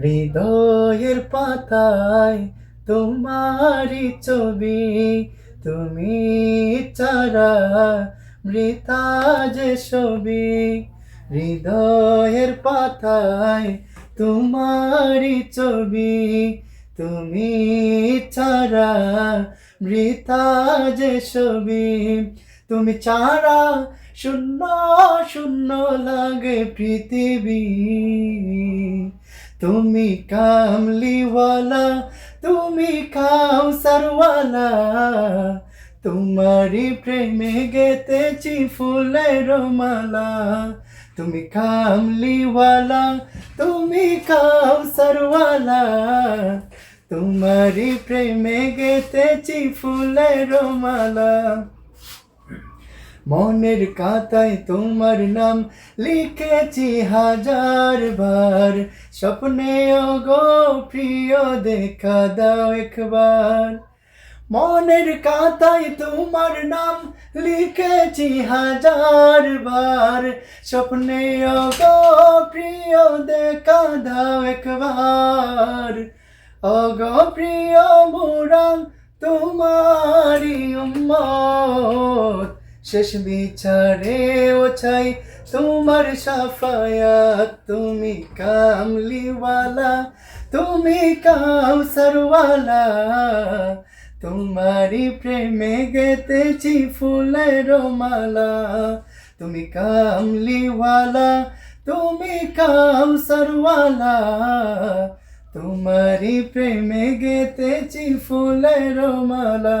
হৃদয়ের পাতায় তোমারই ছবি, তুমি চারা মৃতা যে ছবি। হৃদয়ের পাতায় তোমারই ছবি, তুমি ছাড়া মৃতা যে ছবি। তুমি ছাড়া শূন্য শূন্য লাগে পৃথিবী। তুমি কামলিওয়ালা তুমি কাউসারওয়ালা তোমারই প্রেমে গেতেছি ফুলের মালা তুমি কামলিওয়ালা তুমি কাউসারওয়ালা তোমারই প্রেমে গেতেছি ফুলের মালা মনের কাতায় তোমার নাম লিখেছি হাজার বার। স্বপ্নে গো প্রিয়, দেখা দাও একবার। মনের কাতায় তোমার নাম লিখেছি হাজার বার। স্বপ্নে গো প্রিয়, দেখা দাও একবার। অগ প্রিয় মুরাং তোমারি উম্মত। শেষ বিচারে ও চাই তোমার সাফায়াত তুমি কামলিওয়ালা, তুমি কাউসারওয়ালা তোমারি প্রেমে গেতেছি ফুলের মালা, তুমি কামলিওয়ালা, তুমি কাউসারওয়ালা তোমারি প্রেমে গেতেছি ফুলের মালা।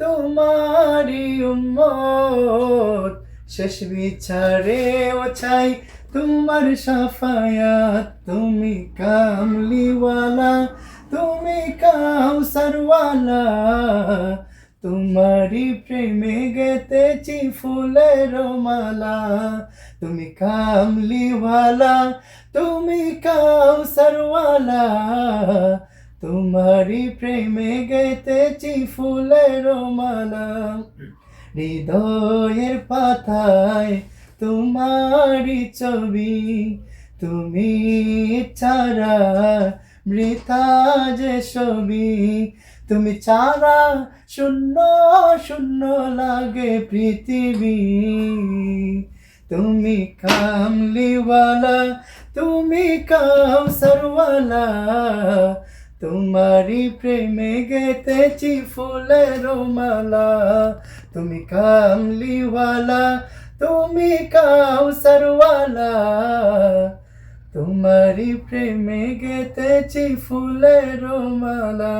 তোমারি উম্মত। শেষ বিচারে ও চাই তোমার সাফায়াত, তুমি কামলিওয়ালা, তুমি কাউসারওয়ালা। তোমারি প্রেমে গেতেছি ফুলের মালা, তুমি কামলিওয়ালা, তুমি কাউসারওয়ালা। তোমারি প্রেমে গেতেছি ফুলের মালা। হৃদয়ের পাতায় তোমারি ছবি। তুমি ছাড়া মৃতা যে ছবি। তুমি ছাড়া শূন্য শূন্য লাগে পৃথিবী। তুমি কামলিওয়ালা, তুমি কাউসারওয়ালা। তোমারি প্রেমে গেতেছি ফুলের মালা। তুমি কামলিওয়ালা তুমি কাউসারওয়ালা তোমারি প্রেমে গেতেছি ফুলের মালা।